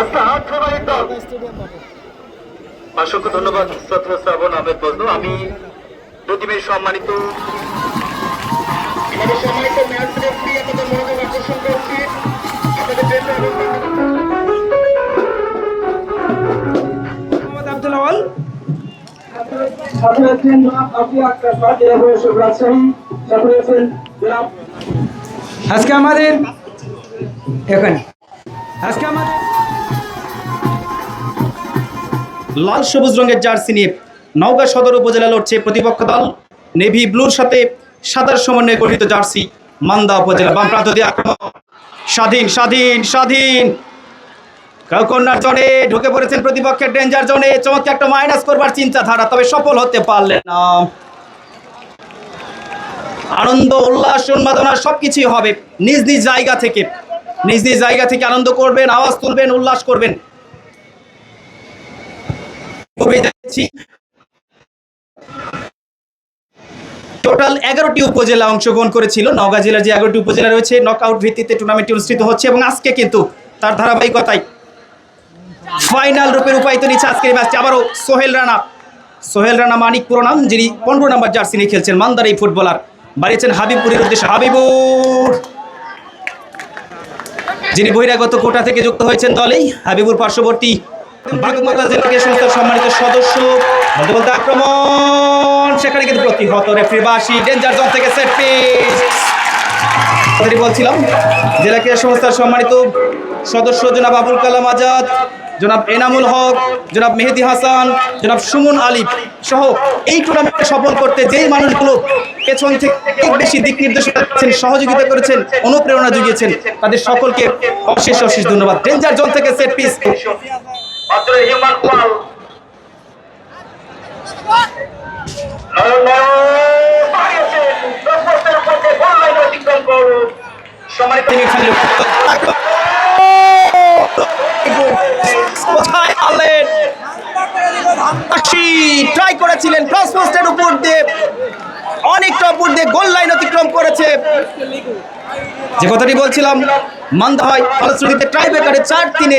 একটা হাত সবাই দল। অসংখ্য ধন্যবাদ শ্রাবণ আহমেদ বন্ধু। আমি প্রতিমের সম্মানিত আমাদের সম্মানিত ম্যাচ রেফারি আপনাদের মনোযোগ আকর্ষণ করছি। আপনাদের জন্য মোহাম্মদ সাথে আছেন জনাব আবু আক্তার শাহ জেলা রাজশাহী। সাথে আছেন জনাব আজকে আমাদের এখানে। আজকে আমাদের লাল সবুজ রঙের জার্সি নিয়ে নওগাঁ সদর উপজেলা লড়ছে প্রতিপক্ষ দল। নেভি ব্লুর সাথে সাদার সমন্বয়ে গঠিত জার্সি মান্দা উপজেলা বাম প্রান্ত দিয়ে আক্রমণ। স্বাধীন স্বাধীন স্বাধীন। কন্যার জনে ঢুকে পড়েছেন প্রতিপক্ষের ডেঞ্জার জনে চমৎকার একটা মাইনাস করবার চিন্তাধারা, তবে সফল হতে পারলেন না। আনন্দ, উল্লাস, উন্মাদনা সবকিছুই হবে। নিজ নিজ জায়গা থেকে, নিজ নিজ জায়গা থেকে আনন্দ করবেন, আওয়াজ তুলবেন, উল্লাস করবেন। কবে যাচ্ছি। টোটাল এগারোটি উপজেলা অংশগ্রহণ করেছিল। নওগাঁ জেলার যে এগারোটি উপজেলা রয়েছে নকআউট ভিত্তিতে টুর্নামেন্টটি অনুষ্ঠিত হচ্ছে এবং আজকে কিন্তু তার ধারাবাহিকতায় ফাইনাল রূপে রূপায়িত নিচ্ছে আজকের ম্যাচটি আবারও সোহেল রানা সোহেল রানা মানিক পুরো নাম, যিনি পনেরো নম্বর জার্সি নিয়ে খেলছেন মান্দার এই ফুটবলার বাড়িয়েছেন হাবিবপুরের উদ্দেশ্যে। হাবিবুর যিনি বহিরাগত কোটা থেকে যুক্ত হয়েছেন দলেই হাবিবুর পার্শ্ববর্তী বাগমাতা জেলা ক্রীড়া সংস্থার সম্মানিত সদস্য আক্রমণ। সেখানে কিন্তু প্রতিহত রেফারি বাসি ডেঞ্জার জোন থেকে সেট বলছিলাম, জেলা ক্রীড়া সংস্থার সম্মানিত সদস্য জনাব আবুল কালাম আজাদ, জনাব এনামুল হক, জনাব মেহেদি হাসান, জনাব সুমন আলিফ সহ এই টুর্নামেন্টে সফল করতে যেই মানুষগুলো পেছন থেকে বেশি দিক নির্দেশনা করেছেন সহযোগিতা করেছেন, অনুপ্রেরণা জুগিয়েছেন তাদের সকলকে অশেষ অশেষ ধন্যবাদ। ডেঞ্জার জোন থেকে সেট পিস মাত্র হিউম্যান আনলেন ট্রাই করেছিলেন ক্রস উপর দিয়ে অনেকটা উপর দিয়ে গোল লাইন অতিক্রম করেছে। যে কথাটি বলছিলাম মান্দা হয় ফলশ্রুতিতে ট্রাই ব্রেকারে চার তিনে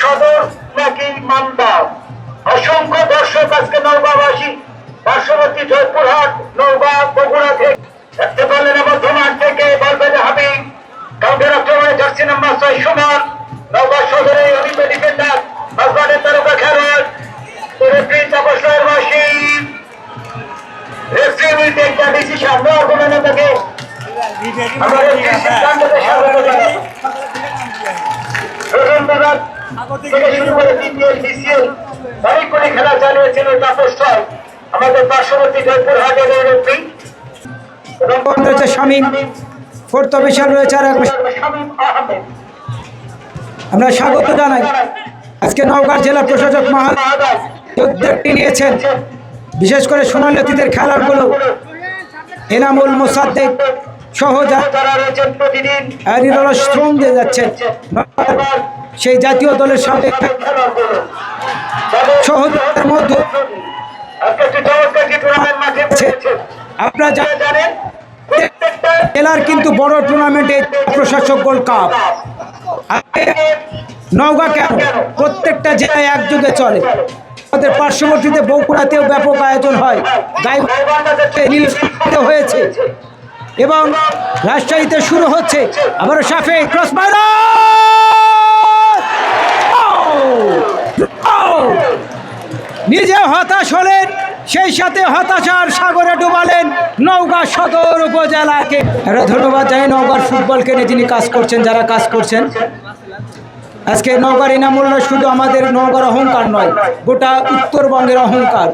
সদর নাকি মামদা? অসংখ্য দর্শক আজকে নৌবাবাসী পার্শ্ববর্তী জয়পুরহাট নৌবা বগুড়া থেকে দেখতে পারলেন বর্ধমান থেকে বলবেন হাবিব, কাউন্টার আক্রমণে জার্সি নাম্বার ছয় সুমন নৌবা সদরে অভিজ্ঞ ডিফেন্ডার মাঝবানের তারকা খেলোয়াড় রেফারি তাপস মাসিক referee will take the decision no argument of রেফারির সিদ্ধান্তকে স্বাগত জানাই প্রথম বিভাগ থেকে শুরু করে বিপিএল বিসিএল অনেক খেলা চালিয়েছিল তাপস রায় আমাদের পার্শ্ববর্তী জয়পুর হাটের রেফারি রয়েছে শামীম। ফোর্থ অফিসার রয়েছে আর এক আমরা স্বাগত জানাই। আজকে নওগাঁ জেলা প্রশাসক উদ্যোগটি নিয়েছেন। বিশেষ করে সোনালী অতীতের খেলাগুলো। এনামুল মোসাদ্দেক সহ রয়েছেন প্রতিদিন নিরল শ্রম দিয়ে যাচ্ছেন। সেই জাতীয় দলের সাথে সহযোগিতার মধ্যে আপনারা জানেন জেলার কিন্তু বড় টুর্নামেন্টে প্রশাসক গোল্ড কাপ। নওগাঁ কেন? প্রত্যেকটা জেলায় একযোগে চলে। আমাদের পার্শ্ববর্তীতে বগুড়াতেও ব্যাপক আয়োজন হয়। গাইবান্ধাতে হয়েছে। এবং রাজশাহীতে শুরু হচ্ছে আবারও সাফে ক্রস নিজে হতাশ হলেন, সেই সাথে হতাশার সাগরে ডুবালেন নওগাঁ সদর উপজেলাকে। ধন্যবাদ জানাই, নওগাঁর ফুটবলকে নিয়ে যিনি কাজ করছেন, যারা কাজ করছেন। আজকে নওগাঁর ইনামুল্লাহ শুধু আমাদের নওগাঁর অহংকার নয়, গোটা উত্তরবঙ্গের অহংকার।